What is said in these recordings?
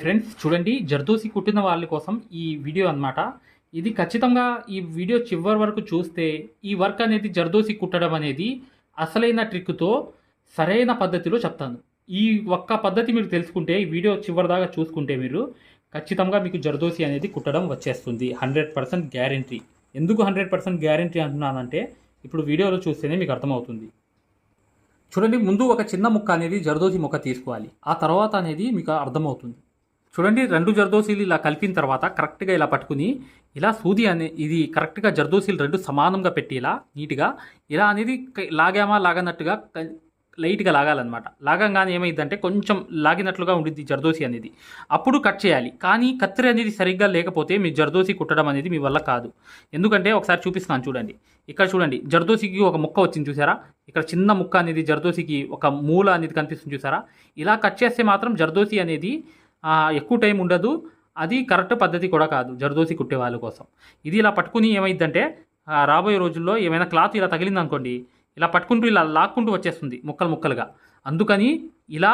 Friends చూడండి జర్దోసి కుట్టిన వాళ్ళ కోసం ఈ వీడియో అన్నమాట. ఇది ఖచ్చితంగా ఈ వీడియో చివరి వరకు చూస్తే ఈ వర్క్ అనేది జర్దోసి కుట్టడం అనేది అసలైన ట్రిక్తో సరైన పద్ధతిలో చెప్తాను. ఈ ఒక్క పద్ధతి మీరు తెలుసుకుంటే ఈ వీడియో చివరి దాకా చూసుకుంటే మీరు ఖచ్చితంగా మీకు జర్దోసి అనేది కుట్టడం వచ్చేస్తుంది. Hundred percent guarantee. ఎందుకు హండ్రెడ్ పర్సెంట్ గ్యారంటీ అంటున్నానంటే ఇప్పుడు వీడియోలో చూస్తేనే మీకు అర్థమవుతుంది. చూడండి ముందు ఒక చిన్న ముక్క అనేది జర్దోసి ముక్క తీసుకోవాలి. ఆ తర్వాత అనేది మీకు అర్థమవుతుంది. చూడండి రెండు జర్దోసీలు ఇలా కలిపిన తర్వాత కరెక్ట్గా ఇలా పట్టుకుని ఇలా సూది అనే ఇది కరెక్ట్గా జర్దోసీలు రెండు సమానంగా పెట్టి ఇలా నీట్గా ఇలా అనేది లాగామా లాగనట్టుగా లైట్గా లాగాలన్నమాట. లాగంగానే ఏమైందంటే కొంచెం లాగినట్లుగా ఉండిద్ది జర్దోసి అనేది. అప్పుడు కట్ చేయాలి. కానీ కత్తిరి అనేది సరిగ్గా లేకపోతే మీ జర్దోసి కుట్టడం అనేది మీ వల్ల కాదు. ఎందుకంటే ఒకసారి చూపిస్తున్నాను చూడండి. ఇక్కడ చూడండి జర్దోసికి ఒక ముక్క వచ్చింది చూసారా? ఇక్కడ చిన్న ముక్క అనేది జర్దోసికి ఒక మూల అనేది కనిపిస్తుంది చూసారా? ఇలా కట్ చేస్తే మాత్రం జర్దోసి అనేది ఎక్కువ టైం ఉండదు. అది కరెక్ట్ పద్ధతి కూడా కాదు జర్దోసి కుట్టే వాళ్ళ కోసం. ఇది ఇలా పట్టుకుని ఏమైందంటే రాబోయే రోజుల్లో ఏమైనా క్లాత్ ఇలా తగిలింది అనుకోండి ఇలా పట్టుకుంటూ ఇలా లాక్కుంటూ వచ్చేస్తుంది ముక్కలు ముక్కలుగా. అందుకని ఇలా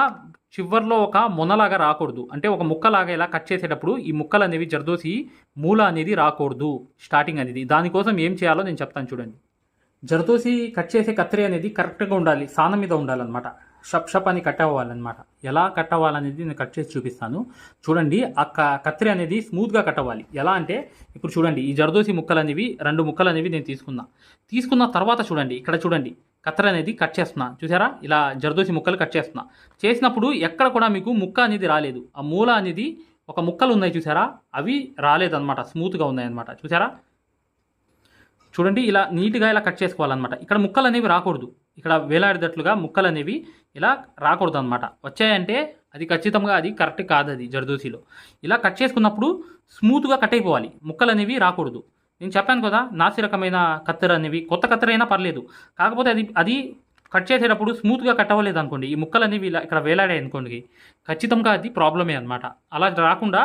చివర్లో ఒక మొనలాగా రాకూడదు. అంటే ఒక ముక్కలాగా ఇలా కట్ చేసేటప్పుడు ఈ ముక్కలు అనేవి జర్దోసి మూల అనేది రాకూడదు స్టార్టింగ్ అనేది. దానికోసం ఏం చేయాలో నేను చెప్తాను చూడండి. జరదోసి కట్ చేసే కత్తిరి అనేది కరెక్ట్గా ఉండాలి సానం మీద ఉండాలన్నమాట. షప్ షప్ అని కట్ అవ్వాలన్నమాట ఎలా కట్ అవ్వాలనేది నేను కట్ చేసి చూపిస్తాను. చూడండి ఆ క- కత్తిరి అనేది స్మూత్గా కట్ అవ్వాలి ఎలా అంటే ఇప్పుడు చూడండి ఈ జరదోసి ముక్కలు అనేవి రెండు ముక్కలు అనేవి నేను తీసుకున్నా. తీసుకున్న తర్వాత చూడండి ఇక్కడ చూడండి కత్తెర అనేది కట్ చేస్తున్నా. చూసారా? ఇలా జరదోసి ముక్కలు కట్ చేస్తున్నా. చేసినప్పుడు ఎక్కడ కూడా మీకు ముక్క అనేది రాలేదు. ఆ మూల అనేది ఒక ముక్కలు ఉన్నాయి చూసారా? అవి రాలేదన్నమాట. స్మూత్గా ఉన్నాయన్నమాట. చూసారా? చూడండి ఇలా నీట్గా ఇలా కట్ చేసుకోవాలన్నమాట. ఇక్కడ ముక్కలు అనేవి రాకూడదు. ఇక్కడ వేలాడేటట్లుగా ముక్కలు అనేవి ఇలా రాకూడదు అనమాట వచ్చాయంటే అది ఖచ్చితంగా అది కరెక్ట్ కాదు అది జర్దోసీలో. ఇలా కట్ చేసుకున్నప్పుడు స్మూత్గా కట్ అయిపోవాలి. ముక్కలు అనేవి రాకూడదు. నేను చెప్పాను కదా నాసి రకమైన కత్తెర అనేవి కొత్త కత్తెర అయినా పర్లేదు. కాకపోతే అది అది కట్ చేసేటప్పుడు స్మూత్గా కట్ అవ్వలేదు అనుకోండి. ఈ ముక్కలు అనేవి ఇలా ఇక్కడ వేలాడాయి అనుకోండి ఖచ్చితంగా అది ప్రాబ్లమే అనమాట అలా రాకుండా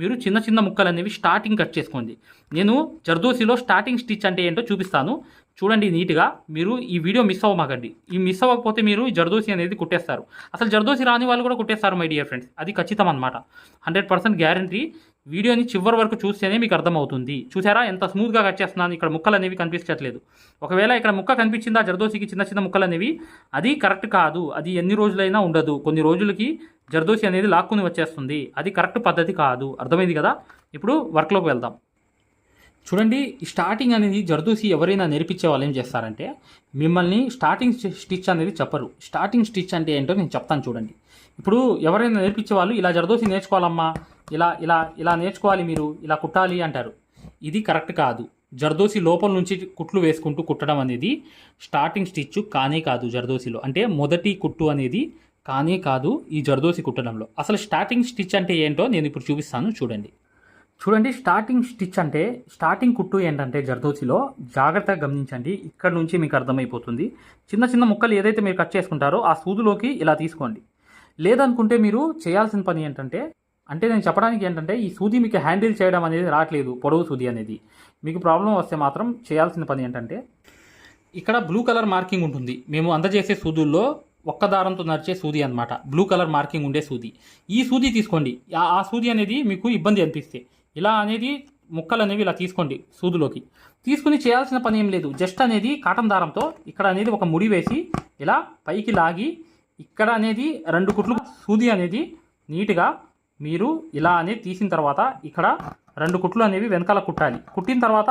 మీరు చిన్న చిన్న ముక్కలు అనేవి స్టార్టింగ్ కట్ చేసుకోండి. నేను జర్దోసిలో స్టార్టింగ్ స్టిచ్ అంటే ఏంటో చూపిస్తాను. చూడండి నీట్గా. మీరు ఈ వీడియో మిస్ అవ్వమాకండి. ఈ మిస్ అవ్వకపోతే మీరు జర్దోసి అనేది కుట్టేస్తారు. అసలు జర్దోసి రాని వాళ్ళు కూడా కుట్టేస్తారు మై డియర్ ఫ్రెండ్స్. అది ఖచ్చితం అనమాట హండ్రెడ్ పర్సెంట్ గ్యారంటీ. వీడియోని చివరి వరకు చూస్తేనే మీకు అర్థమవుతుంది. చూసారా? ఎంత స్మూత్గా కట్ చేస్తున్నాను. ఇక్కడ ముక్కలు అనేవి కనిపించట్లేదు. ఒకవేళ ఇక్కడ ముక్క కనిపించిందా? జర్దోసికి చిన్న చిన్న ముక్కలు అనేవి? అది కరెక్ట్ కాదు. అది ఎన్ని రోజులైనా ఉండదు. కొన్ని రోజులకి జర్దోసి అనేది లాక్కుని వచ్చేస్తుంది. అది కరెక్ట్ పద్ధతి కాదు. అర్థమైంది కదా? ఇప్పుడు వర్క్లోకి వెళ్దాం. చూడండి స్టార్టింగ్ అనేది జర్దూసి ఎవరైనా నేర్పించే వాళ్ళు ఏం చేస్తారంటే మిమ్మల్ని స్టార్టింగ్ స్టిచ్ అనేది చెప్పరు. స్టార్టింగ్ స్టిచ్ అంటే ఏంటో నేను చెప్తాను చూడండి. ఇప్పుడు ఎవరైనా నేర్పించే వాళ్ళు ఇలా జర్దోసి నేర్చుకోవాలమ్మా ఇలా ఇలా ఇలా నేర్చుకోవాలి మీరు ఇలా కుట్టాలి అంటారు. ఇది కరెక్ట్ కాదు. జర్దోసి లోపల నుంచి కుట్లు వేసుకుంటూ కుట్టడం అనేది స్టార్టింగ్ స్టిచ్ కానే కాదు జర్దోసిలో. అంటే మొదటి కుట్టు అనేది కానే కాదు ఈ జర్దోసి కుట్టడంలో. అసలు స్టార్టింగ్ స్టిచ్ అంటే ఏంటో నేను ఇప్పుడు చూపిస్తాను చూడండి. చూడండి స్టార్టింగ్ స్టిచ్ అంటే స్టార్టింగ్ కుట్టు ఏంటంటే జర్దోసిలో జాగ్రత్తగా గమనించండి. ఇక్కడ నుంచి మీకు అర్థమైపోతుంది. చిన్న చిన్న ముక్కలు ఏదైతే మీరు కట్ చేసుకుంటారో ఆ సూదులోకి ఇలా తీసుకోండి. లేదనుకుంటే మీరు చేయాల్సిన పని ఏంటంటే అంటే నేను చెప్పడానికి ఏంటంటే ఈ సూది మీకు హ్యాండిల్ చేయడం అనేది రావట్లేదు పొడవు సూది అనేది. మీకు ప్రాబ్లం వస్తే మాత్రం చేయాల్సిన పని ఏంటంటే ఇక్కడ బ్లూ కలర్ మార్కింగ్ ఉంటుంది. మేము అందజేసే సూదుల్లో ఒక్క దారంతో నడిచే సూది అనమాట బ్లూ కలర్ మార్కింగ్ ఉండే సూది. ఈ సూది తీసుకోండి. ఆ సూది అనేది మీకు ఇబ్బంది అనిపిస్తే ఇలా అనేది ముక్కలు అనేవి ఇలా తీసుకోండి సూదులోకి. తీసుకుని చేయాల్సిన పని ఏం లేదు. జస్ట్ అనేది కాటన్ దారంతో ఇక్కడ అనేది ఒక ముడి వేసి ఇలా పైకి లాగి ఇక్కడ అనేది రెండు కుట్లు సూది అనేది నీట్గా మీరు ఇలా అనేది తీసిన తర్వాత ఇక్కడ రెండు కుట్లు అనేవి వెనకాల కుట్టాలి. కుట్టిన తర్వాత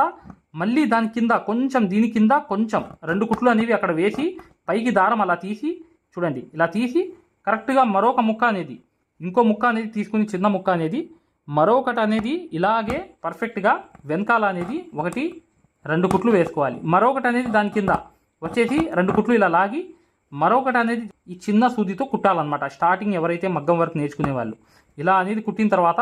మళ్ళీ దాని కింద కొంచెం దీని కింద కొంచెం రెండు కుట్లు అనేవి అక్కడ వేసి పైకి దారం అలా తీసి చూడండి. ఇలా తీసి కరెక్ట్గా మరొక ముక్క అనేది ఇంకో ముక్క అనేది తీసుకుని చిన్న ముక్క అనేది మరొకటి అనేది ఇలాగే పర్ఫెక్ట్గా వెనకాల అనేది ఒకటి రెండు కుట్లు వేసుకోవాలి. మరొకటి అనేది దాని కింద వచ్చేసి రెండు కుట్లు ఇలా లాగి మరొకటి అనేది ఈ చిన్న సూదితో కుట్టాలన్నమాట. స్టార్టింగ్ ఎవరైతే మగ్గం వర్క్ నేర్చుకునే వాళ్ళు ఇలా అనేది కుట్టిన తర్వాత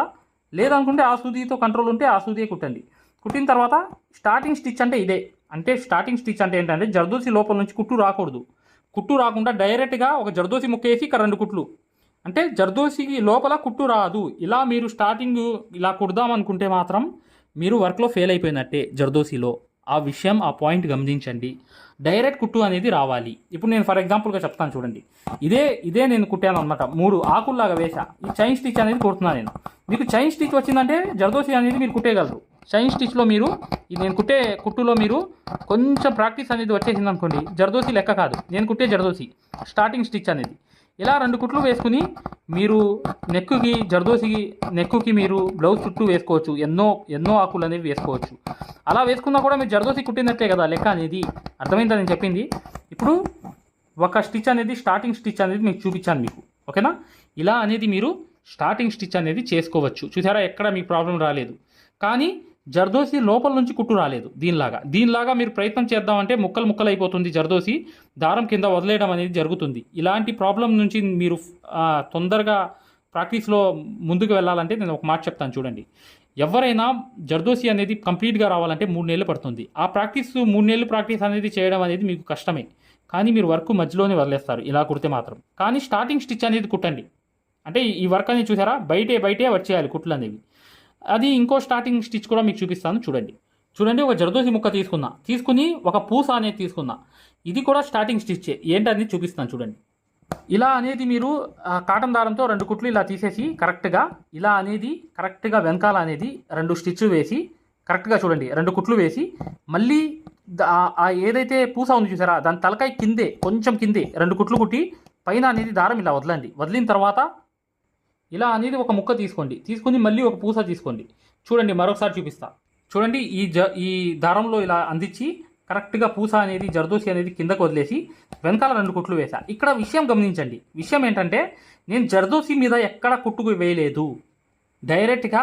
లేదనుకుంటే ఆ సూదితో కంట్రోల్ ఉంటే ఆ సూదియే కుట్టండి. కుట్టిన తర్వాత స్టార్టింగ్ స్టిచ్ అంటే ఇదే. అంటే స్టార్టింగ్ స్టిచ్ అంటే ఏంటంటే జర్దోసి లోపల నుంచి కుట్టు రాకూడదు. కుట్టు రాకుండా డైరెక్ట్గా ఒక జర్దోసి ముక్క వేసి ఇక్కడ రెండు కుట్లు. అంటే జర్దోసికి లోపల కుట్టు రాదు. ఇలా మీరు స్టార్టింగ్ ఇలా కుడదాం అనుకుంటే మాత్రం మీరు వర్క్లో ఫెయిల్ అయిపోయినట్టే జర్దోసిలో ఆ విషయం ఆ పాయింట్ గమనించండి. డైరెక్ట్ కుట్టు అనేది రావాలి. ఇప్పుడు నేను ఫర్ ఎగ్జాంపుల్గా చెప్తాను చూడండి. ఇదే ఇదే నేను కుట్టాను అనమాట మూడు ఆకుల్లాగా వేసా ఈ చైన్ స్టిచ్ అనేది కుడుతున్నాను నేను. మీకు చైన్ స్టిచ్ వచ్చిందంటే జర్దోసి అనేది మీరు కుట్టేయగలరు. చైన్ స్టిచ్లో మీరు ఇది నేను కుట్టే కుట్టులో మీరు కొంచెం ప్రాక్టీస్ అనేది వచ్చేసింది అనుకోండి జర్దోసి లెక్క కాదు. నేను కుట్టే జర్దోసి స్టార్టింగ్ స్టిచ్ అనేది. ఇలా రెండు కుట్లు వేసుకుని మీరు నెక్కుకి జర్దోసికి నెక్కుకి మీరు బ్లౌజ్ చుట్టూ వేసుకోవచ్చు. ఎన్నో ఎన్నో ఆకులు అనేవి వేసుకోవచ్చు. అలా వేసుకున్నా కూడా మీరు జర్దోసి కుట్టినట్లే కదా లెక్క అనేది అర్థమైందా నేను చెప్పింది? ఇప్పుడు ఒక స్టిచ్ అనేది స్టార్టింగ్ స్టిచ్ అనేది మీకు చూపించాను మీకు. ఓకేనా? ఇలా అనేది మీరు స్టార్టింగ్ స్టిచ్ అనేది చేసుకోవచ్చు. చూసారా? ఎక్కడ మీకు ప్రాబ్లం రాలేదు. కానీ జర్దోసి లోపల నుంచి కుట్టు రాలేదు దీనిలాగా. దీనిలాగా మీరు ప్రయత్నం చేద్దామంటే ముక్కలు ముక్కలు అయిపోతుంది జర్దోసి. దారం కింద వదిలేయడం అనేది జరుగుతుంది. ఇలాంటి ప్రాబ్లం నుంచి మీరు తొందరగా ప్రాక్టీస్లో ముందుకు వెళ్ళాలంటే నేను ఒక మాట చెప్తాను చూడండి. ఎవరైనా జర్దోసి అనేది కంప్లీట్గా రావాలంటే మూడు నెలలు పడుతుంది. ఆ ప్రాక్టీస్ మూడు నెలలు ప్రాక్టీస్ అనేది చేయడం అనేది మీకు కష్టమే. కానీ మీరు వర్క్ మధ్యలోనే వదిలేస్తారు. ఇలా కుడితే మాత్రం. కానీ స్టార్టింగ్ స్టిచ్ అనేది కుట్టండి. అంటే ఈ వర్క్ అనేది చూసారా? బయటే బయటే వచ్చేయాలి కుట్లు అనేవి. అది ఇంకో స్టార్టింగ్ స్టిచ్ కూడా మీకు చూపిస్తాను. చూడండి. చూడండి ఒక జరదోసి ముక్క తీసుకున్నా. తీసుకుని ఒక పూస అనేది తీసుకున్నా. ఇది కూడా స్టార్టింగ్ స్టిచ్ ఏంటనేది చూపిస్తాను చూడండి. ఇలా అనేది మీరు కాటన్ దారంతో రెండు కుట్లు ఇలా తీసేసి కరెక్ట్గా ఇలా అనేది కరెక్ట్గా వెనకాల అనేది రెండు స్టిచ్ వేసి కరెక్ట్గా చూడండి రెండు కుట్లు వేసి మళ్ళీ ఆ ఏదైతే పూస ఉంది చూసారా దాని తలకాయ కిందే కొంచెం కిందే రెండు కుట్లు కుట్టి పైన అనేది దారం ఇలా వదలండి. వదిలిన తర్వాత ఇలా అనేది ఒక ముక్క తీసుకోండి. తీసుకుని మళ్ళీ ఒక పూస తీసుకోండి. చూడండి మరొకసారి చూపిస్తా. చూడండి ఈ జ ఈ దారంలో ఇలా అందించి కరెక్ట్గా పూస అనేది జర్దోసి అనేది కిందకు వదిలేసి వెనకాల రెండు కుట్లు వేశా ఇక్కడ విషయం గమనించండి. విషయం ఏంటంటే నేను జర్దోసి మీద ఎక్కడ కుట్టుకు వేయలేదు. డైరెక్ట్గా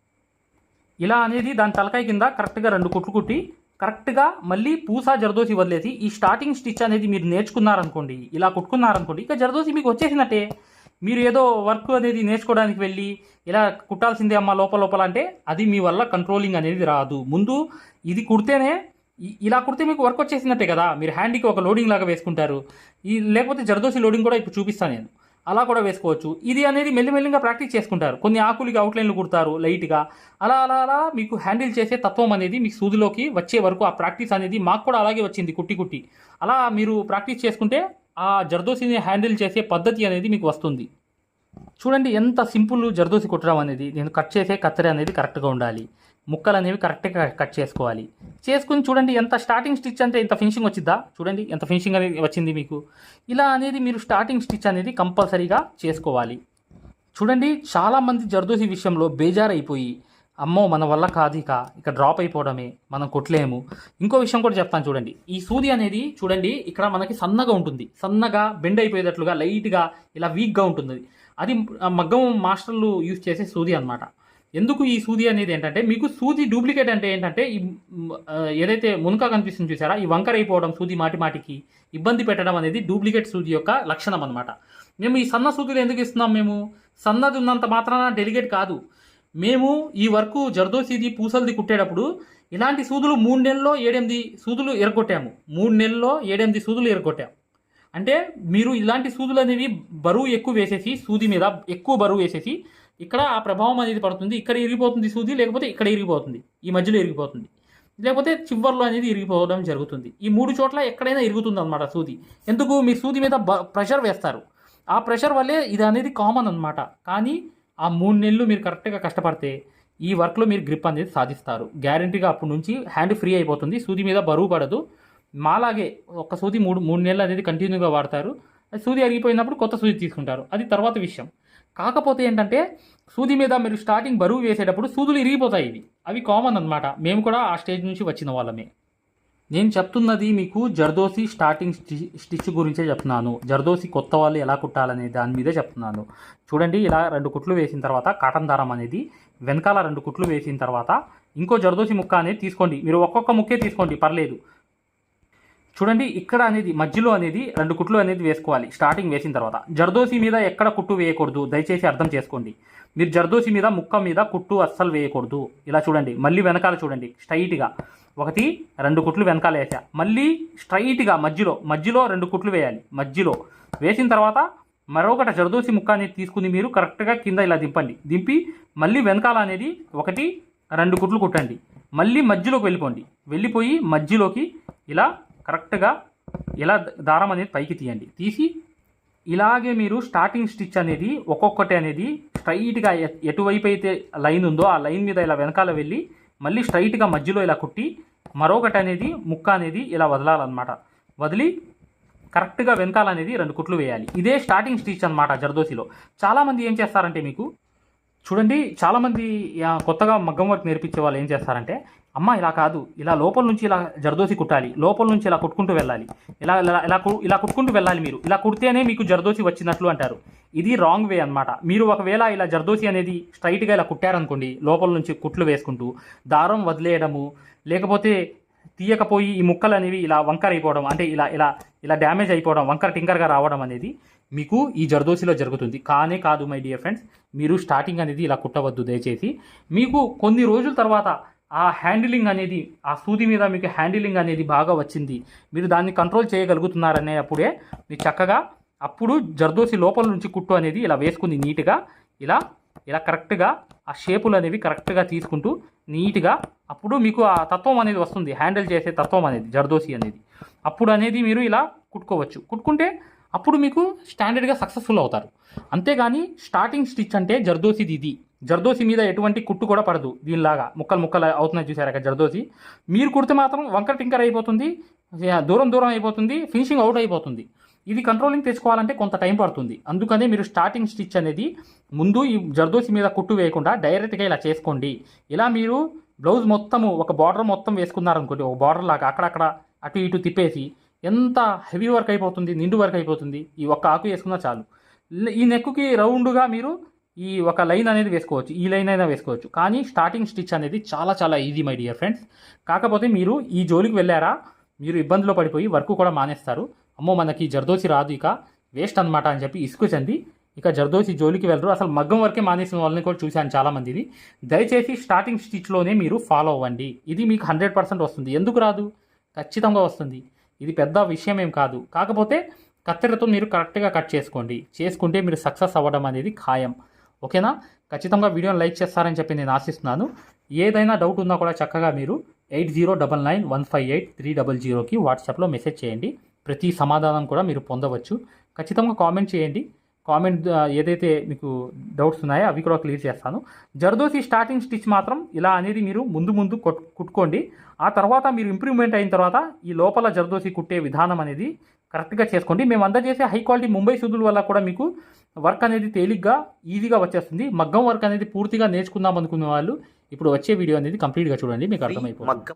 ఇలా అనేది దాని తలకాయ కింద కరెక్ట్గా రెండు కుట్లు కుట్టి కరెక్ట్గా మళ్ళీ పూసా జరదోసి వదిలేసి ఈ స్టార్టింగ్ స్టిచ్ అనేది మీరు నేర్చుకున్నారనుకోండి ఇలా కుట్టుకున్నారనుకోండి ఇక జరదోసి మీకు వచ్చేసినట్టే. మీరు ఏదో వర్క్ అనేది నేర్చుకోవడానికి వెళ్ళి ఇలా కుట్టాల్సిందే అమ్మ లోపల లోపల అంటే అది మీ వల్ల కంట్రోలింగ్ అనేది రాదు. ముందు ఇది కుడితేనే ఇలా కుడితే మీకు వర్క్ వచ్చేసినట్టే కదా. మీరు హ్యాండ్కి ఒక లోడింగ్ లాగా వేసుకుంటారు. ఈ లేకపోతే జరదోసి లోడింగ్ కూడా ఇప్పుడు చూపిస్తాను నేను. అలా కూడా వేసుకోవచ్చు. ఇది అనేది మెల్లిమెల్లిగా ప్రాక్టీస్ చేసుకుంటారు. కొన్ని ఆకులకి అవుట్లైన్లు కుడతారు లైట్గా. అలా అలా అలా మీకు హ్యాండిల్ చేసే తత్వం అనేది మీకు సూదిలోకి వచ్చే వరకు ఆ ప్రాక్టీస్ అనేది మాకు కూడా అలాగే వచ్చింది కుట్టి కుట్టి. అలా మీరు ప్రాక్టీస్ చేసుకుంటే ఆ జర్దోసిని హ్యాండిల్ చేసే పద్ధతి అనేది మీకు వస్తుంది. చూడండి ఎంత సింపుల్ జర్దోసి కుట్టడం అనేది. నేను కట్ చేసే కత్తెర అనేది కరెక్ట్గా ఉండాలి. ముక్కలు అనేవి కరెక్ట్గా కట్ చేసుకోవాలి. చేసుకుని చూడండి ఎంత స్టార్టింగ్ స్టిచ్ అంటే ఇంత ఫినిషింగ్ వచ్చిద్దా? చూడండి ఎంత ఫినిషింగ్ అనేది వచ్చింది మీకు? ఇలా అనేది మీరు స్టార్టింగ్ స్టిచ్ అనేది కంపల్సరీగా చేసుకోవాలి. చూడండి చాలామంది జర్దోసి విషయంలో బేజారైపోయి అమ్మో మన వల్ల కాదు ఇక ఇక డ్రాప్ అయిపోవడమే మనం కొట్టలేము. ఇంకో విషయం కూడా చెప్తాను చూడండి. ఈ సూది అనేది చూడండి ఇక్కడ మనకి సన్నగా ఉంటుంది. సన్నగా బెండ్ అయిపోయేటట్లుగా లైట్గా ఇలా వీక్గా ఉంటుంది. అది ఆ మగ్గం మాస్టర్లు యూజ్ చేసే సూది అనమాట ఎందుకు ఈ సూది అనేది ఏంటంటే మీకు సూది డూప్లికేట్ అంటే ఏంటంటే ఈ ఏదైతే మునక కనిపిస్తుంది చూసారా ఈ వంకర అయిపోవడం సూది మాటి మాటికి ఇబ్బంది పెట్టడం అనేది డూప్లికేట్ సూది యొక్క లక్షణం అనమాట మేము ఈ సన్న సూదులు ఎందుకు ఇస్తున్నాం మేము? సన్నది ఉన్నంత మాత్రాన డెలిగేట్ కాదు. మేము ఈ వర్క్ జర్దోసీది పూసలది కుట్టేటప్పుడు ఇలాంటి సూదులు మూడు నెలల్లో ఏడెనిమిది సూదులు ఎరగొట్టాము. మూడు నెలల్లో ఏడెనిమిది సూదులు ఎరగొట్టాము. అంటే మీరు ఇలాంటి సూదులు అనేవి బరువు ఎక్కువ వేసేసి సూది మీద ఎక్కువ బరువు వేసేసి ఇక్కడ ఆ ప్రభావం అనేది పడుతుంది. ఇక్కడ ఇరిగిపోతుంది సూది లేకపోతే ఇక్కడ ఇరిగిపోతుంది. ఈ మధ్యలో ఇరిగిపోతుంది. లేకపోతే చివర్లో అనేది ఇరిగిపోవడం జరుగుతుంది. ఈ మూడు చోట్ల ఎక్కడైనా ఇరుగుతుంది అనమాట సూది. ఎందుకు? మీరు సూది మీద బ- ప్రెషర్ వేస్తారు. ఆ ప్రెషర్ వల్లే ఇది అనేది కామన్ అనమాట కానీ ఆ మూడు నెలలు మీరు కరెక్ట్గా కష్టపడితే ఈ వర్క్లో మీరు గ్రిప్ అనేది సాధిస్తారు. గ్యారంటీగా అప్పటి నుంచి హ్యాండ్ ఫ్రీ అయిపోతుంది. సూది మీద బరువు పడదు. మాలాగే ఒక సూది మూడు మూడు నెలలు అనేది కంటిన్యూగా వాడతారు. అది సూది అరిగిపోయినప్పుడు కొత్త సూది తీసుకుంటారు. అది తర్వాత విషయం. కాకపోతే ఏంటంటే సూది మీద మీరు స్టార్టింగ్ బరువు వేసేటప్పుడు సూదులు ఇరిగిపోతాయి ఇవి. అవి కామన్ అన్నమాట. మేము కూడా ఆ స్టేజ్ నుంచి వచ్చిన వాళ్ళమే. నేను చెప్తున్నది మీకు జర్దోసి స్టార్టింగ్ స్టిచ్ గురించే చెప్తున్నాను. జర్దోసి కొత్త వాళ్ళు ఎలా కుట్టాలనే దాని మీదే చెప్తున్నాను. చూడండి ఇలా రెండు కుట్లు వేసిన తర్వాత కాటన్ దారం అనేది వెనకాల రెండు కుట్లు వేసిన తర్వాత ఇంకో జర్దోసి ముక్క అనేది తీసుకోండి. మీరు ఒక్కొక్క ముక్కే తీసుకోండి పర్లేదు. చూడండి ఇక్కడ అనేది మధ్యలో అనేది రెండు కుట్లు అనేది వేసుకోవాలి స్టార్టింగ్ వేసిన తర్వాత. జర్దోసి మీద ఎక్కడ కుట్టు వేయకూడదు దయచేసి అర్థం చేసుకోండి. మీరు జర్దోసి మీద ముక్క మీద కుట్టు అస్సలు వేయకూడదు. ఇలా చూడండి మళ్ళీ వెనకాల చూడండి స్ట్రైట్గా ఒకటి రెండు కుట్లు వెనకాల వేసా. మళ్ళీ స్ట్రైట్గా మధ్యలో మధ్యలో రెండు కుట్లు వేయాలి మధ్యలో. వేసిన తర్వాత మరొకటి జర్దోసి ముక్క అనేది తీసుకుని మీరు కరెక్ట్గా కింద ఇలా దింపండి. దింపి మళ్ళీ వెనకాల అనేది ఒకటి రెండు కుట్లు కుట్టండి. మళ్ళీ మధ్యలోకి వెళ్ళిపోండి. వెళ్ళిపోయి మధ్యలోకి ఇలా కరెక్ట్గా ఇలా దారం అనేది పైకి తీయండి. తీసి ఇలాగే మీరు స్టార్టింగ్ స్టిచ్ అనేది ఒక్కొక్కటి అనేది స్ట్రైట్గా ఎటువైపు అయితే లైన్ ఉందో ఆ లైన్ మీద ఇలా వెనకాల వెళ్ళి మళ్ళీ స్ట్రైట్గా మధ్యలో ఇలా కుట్టి మరొకటి అనేది ముక్క అనేది ఇలా వదలాలన్నమాట. వదిలి కరెక్ట్గా వెనకాల అనేది రెండు కుట్లు వేయాలి. ఇదే స్టార్టింగ్ స్టిచ్ అనమాట జర్దోసిలో. చాలామంది ఏం చేస్తారంటే మీకు చూడండి చాలామంది కొత్తగా మగ్గం వర్క్ నేర్పించే వాళ్ళు ఏం చేస్తారంటే అమ్మ ఇలా కాదు ఇలా లోపల నుంచి ఇలా జర్దోసి కుట్టాలి లోపల నుంచి ఇలా కుట్టుకుంటూ వెళ్ళాలి ఇలా ఇలా ఇలా కు- ఇలా కుట్టుకుంటూ వెళ్ళాలి మీరు ఇలా కుడితేనే మీకు జర్దోసి వచ్చినట్లు అంటారు. ఇది రాంగ్ వే అన్నమాట. మీరు ఒకవేళ ఇలా జర్దోసి అనేది స్ట్రైట్గా ఇలా కుట్టారనుకోండి లోపల నుంచి కుట్లు వేసుకుంటూ దారం వదిలేయడము లేకపోతే తీయకపోయి ఈ ముక్కలు అనేవి ఇలా వంకర అయిపోవడం అంటే ఇలా ఇలా ఇలా డ్యామేజ్ అయిపోవడం వంకర టింకర్గా రావడం అనేది మీకు ఈ జర్దోసిలో జరుగుతుంది. కానే కాదు మై డియర్ ఫ్రెండ్స్ మీరు స్టార్టింగ్ అనేది ఇలా కుట్టవద్దు దయచేసి. మీకు కొన్ని రోజుల తర్వాత ఆ హ్యాండిలింగ్ అనేది ఆ సూది మీద మీకు హ్యాండిలింగ్ అనేది బాగా వచ్చింది. మీరు దాన్ని కంట్రోల్ చేయగలుగుతున్నారనే అప్పుడే మీరు చక్కగా అప్పుడు జర్దోసి లోపల నుంచి కుట్టు అనేది ఇలా వేసుకుంది నీట్గా ఇలా ఇలా కరెక్ట్గా ఆ షేపులు అనేవి కరెక్ట్గా తీసుకుంటూ నీట్గా అప్పుడు మీకు ఆ తత్వం అనేది వస్తుంది హ్యాండిల్ చేసే తత్వం అనేది జర్దోసి అనేది. అప్పుడు అనేది మీరు ఇలా కుట్టుకోవచ్చు. కుట్టుకుంటే అప్పుడు మీకు స్టాండర్డ్గా సక్సెస్ఫుల్ అవుతారు. అంతేగాని స్టార్టింగ్ స్టిచ్ అంటే జర్దోసిది ఇది జర్దోసి మీద ఎటువంటి కుట్టు కూడా పడదు దీనిలాగా. ముక్కలు ముక్కలు అవుతున్నాయి చూసారా జర్దోసి. మీరు కుడితే మాత్రం వంకర టింకర్ అయిపోతుంది దూరం దూరం అయిపోతుంది ఫినిషింగ్ అవుట్ అయిపోతుంది. ఇది కంట్రోలింగ్ తెచ్చుకోవాలంటే కొంత టైం పడుతుంది. అందుకనే మీరు స్టార్టింగ్ స్టిచ్ అనేది ముందు ఈ జర్దోసి మీద కుట్టు వేయకుండా డైరెక్ట్గా ఇలా చేసుకోండి. ఇలా మీరు బ్లౌజ్ మొత్తము ఒక బార్డర్ మొత్తం వేసుకున్నారనుకోండి ఒక బార్డర్ లాగా అక్కడక్కడ అటు ఇటు తిప్పేసి ఎంత హెవీ వర్క్ అయిపోతుంది నిండు వర్క్ అయిపోతుంది ఈ ఒక్క ఆకు వేసుకున్నా చాలు. ఈ నెక్కుకి రౌండ్గా మీరు ఈ ఒక లైన్ అనేది వేసుకోవచ్చు ఈ లైన్ అయినా వేసుకోవచ్చు. కానీ స్టార్టింగ్ స్టిచ్ అనేది చాలా చాలా ఈజీ మై డియర్ ఫ్రెండ్స్ కాకపోతే మీరు ఈ జోలికి వెళ్ళారా మీరు ఇబ్బందిలో పడిపోయి వర్క్ కూడా మానేస్తారు. అమ్మో మనకి జర్దోసి రాదు ఇక. వేస్ట్ అనమాట అని చెప్పి ఇసుకు చెంది ఇక జర్దోసి జోలికి వెళ్ళరు. అసలు మగ్గం వరకే మానేసిన వాళ్ళని కూడా చూశాను చాలామందిది. దయచేసి స్టార్టింగ్ స్టిచ్లోనే మీరు ఫాలో అవ్వండి. ఇది మీకు హండ్రెడ్ పర్సెంట్ వస్తుంది. ఎందుకు రాదు? ఖచ్చితంగా వస్తుంది. ఇది పెద్ద విషయం ఏం కాదు. కాకపోతే కత్తెరతో మీరు కరెక్ట్గా కట్ చేసుకోండి. చేసుకుంటే మీరు సక్సెస్ అవ్వడం అనేది ఖాయం. ఓకేనా? ఖచ్చితంగా వీడియోని లైక్ చేస్తారని చెప్పి నేను ఆశిస్తున్నాను. ఏదైనా డౌట్ ఉన్నా కూడా చక్కగా మీరు eight zero double nine one five eight three double జీరోకి వాట్సాప్లో మెసేజ్ చేయండి. ప్రతి సమాధానం కూడా మీరు పొందవచ్చు. ఖచ్చితంగా కామెంట్ చేయండి. కామెంట్ ఏదైతే మీకు డౌట్స్ ఉన్నాయో అవి కూడా క్లియర్ చేస్తాను. జర్దోసి స్టార్టింగ్ స్టిచ్ మాత్రం ఇలా అనేది మీరు ముందు ముందు కొట్- కుట్టుకోండి. ఆ తర్వాత మీరు ఇంప్రూవ్మెంట్ అయిన తర్వాత ఈ లోపల జర్దోసి కుట్టే విధానం అనేది కరెక్ట్గా చేసుకోండి. మేము అందజేసే హై క్వాలిటీ ముంబై సూదుల వల్ల కూడా మీకు వర్క్ అనేది తేలిగ్గా ఈజీగా వచ్చేస్తుంది. మగ్గం వర్క్ అనేది పూర్తిగా నేర్చుకుందాం అనుకునే వాళ్ళు ఇప్పుడు వచ్చే వీడియో అనేది కంప్లీట్గా చూడండి. మీకు అర్థమైపోతుంది. మగ్గం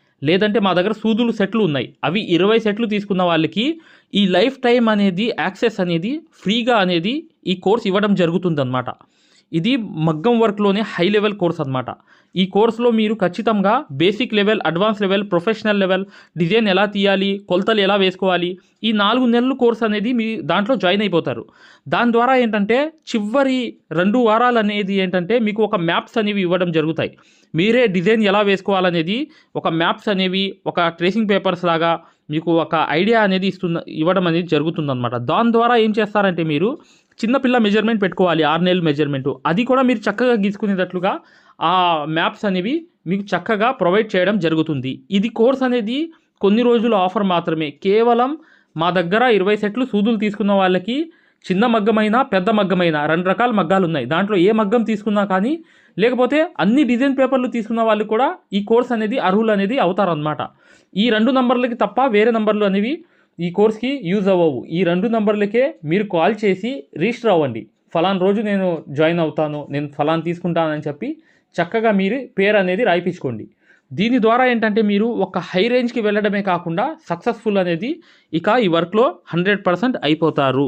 లేదంటే మా దగ్గర సూదులు సెట్లు ఉన్నాయి. అవి ఇరవై సెట్లు తీసుకున్న వాళ్ళకి ఈ లైఫ్ టైం అనేది యాక్సెస్ అనేది ఫ్రీగా అనేది ఈ కోర్స్ ఇవ్వడం జరుగుతుందన్నమాట. ఇది మగ్గం వర్క్లోనే హై లెవెల్ కోర్స్ అన్నమాట. ఈ కోర్సులో మీరు ఖచ్చితంగా basic level advance level professional level design ఎలా తీయాలి కొలతలు ఎలా వేసుకోవాలి ఈ నాలుగు నెలలు కోర్స్ అనేది మీ దాంట్లో జాయిన్ అయిపోతారు. దాని ద్వారా ఏంటంటే చివరి రెండు వారాలు అనేది ఏంటంటే మీకు ఒక మ్యాప్స్ అనేవి ఇవ్వడం జరుగుతాయి. మీరే డిజైన్ ఎలా వేసుకోవాలనేది ఒక మ్యాప్స్ అనేవి ఒక ట్రేసింగ్ పేపర్స్ లాగా మీకు ఒక ఐడియా అనేది ఇస్తున్న ఇవ్వడం అనేది జరుగుతుందన్నమాట. దాని ద్వారా ఏం చేస్తారంటే మీరు చిన్నపిల్ల మెజర్మెంట్ పెట్టుకోవాలి ఆరు నెలల మెజర్మెంట్. అది కూడా మీరు చక్కగా గీసుకునేటట్లుగా ఆ మ్యాప్స్ అనేవి మీకు చక్కగా ప్రొవైడ్ చేయడం జరుగుతుంది. ఇది కోర్స్ అనేది కొన్ని రోజుల ఆఫర్ మాత్రమే. కేవలం మా దగ్గర ఇరవై సెట్లు సూదులు తీసుకున్న వాళ్ళకి చిన్న మగ్గమైన పెద్ద మగ్గమైన రెండు రకాల మగ్గాలు ఉన్నాయి దాంట్లో ఏ మగ్గం తీసుకున్నా కానీ లేకపోతే అన్ని డిజైన్ పేపర్లు తీసుకున్న వాళ్ళు కూడా ఈ కోర్స్ అనేది అర్హులు అనేది అవుతారనమాట ఈ రెండు నంబర్లకి తప్ప వేరే నంబర్లు అనేవి ఈ కోర్స్కి యూజ్ అవ్వవు. ఈ రెండు నంబర్లకే మీరు కాల్ చేసి రిజిస్టర్ అవ్వండి. ఫలాన్ రోజు నేను జాయిన్ అవుతాను నేను ఫలాన్ తీసుకుంటానని చెప్పి చక్కగా మీరు పేరు అనేది రాయిపించుకోండి. దీని ద్వారా ఏంటంటే మీరు ఒక హై రేంజ్కి వెళ్ళడమే కాకుండా సక్సెస్ఫుల్ అనేది ఇక ఈ వర్క్లో హండ్రెడ్ పర్సెంట్ అయిపోతారు.